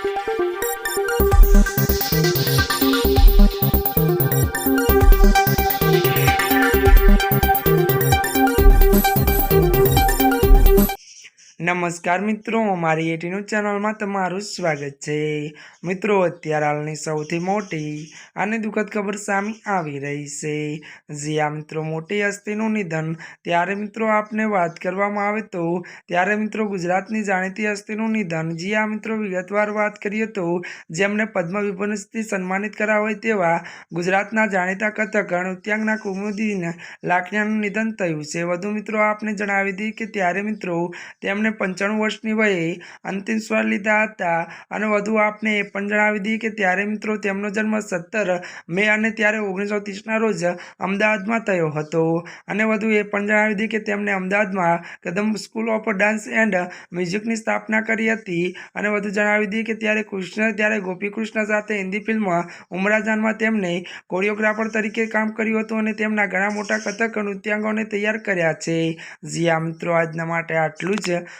Thank you. નમસ્કાર મિત્રો અમારી એટીનું ચેનલમાં તમારું સ્વાગત છે. મિત્રો, અત્યારે હાલની સૌથી મોટી અને દુઃખદ ખબર સામે આવી રહી છે. જ્યાં મિત્રો, મોટી હસ્તીનું નિધન. ત્યારે મિત્રો, આપને વાત કરવામાં આવે તો, ત્યારે મિત્રો, ગુજરાતની જાણીતી હસ્તીનું નિધન. જ્યાં મિત્રો, વિગતવાર વાત કરીએ તો, જેમને પદ્મ વિભૂષણથી સન્માનિત કર્યા હોય તેવા ગુજરાતના જાણીતા કથક નૃત્યાંગના કુમુદીન લાખણીયાનું નિધન થયું છે. વધુ મિત્રો, આપને જણાવી દઈએ કે ત્યારે મિત્રો તેમણે પંચાણું વર્ષની વયે અંતિમ સ્વાર લીધા હતા. અને વધુ આપને એ પણ જણાવી દઈએ કે ત્યારે મિત્રો તેમનો જન્મ સત્તર મે અને ત્યારે ઓગણીસો ત્રીસના રોજ અમદાવાદમાં થયો હતો. અને વધુ એ પણ જણાવી દઈએ કે તેમણે અમદાવાદમાં Kadam school of dance and મ્યુઝિકની સ્થાપના કરી હતી. અને વધુ જણાવી દઈએ કે ત્યારે કૃષ્ણ, ત્યારે ગોપીકૃષ્ણ સાથે હિન્દી ફિલ્મ ઉમરાજાનમાં તેમણે કોરિયોગ્રાફર તરીકે કામ કર્યું હતું અને તેમના ઘણા મોટા કથક, નૃત્યાંગોને તૈયાર કર્યા છે. જીયા મિત્રો, આજના માટે આટલું જ.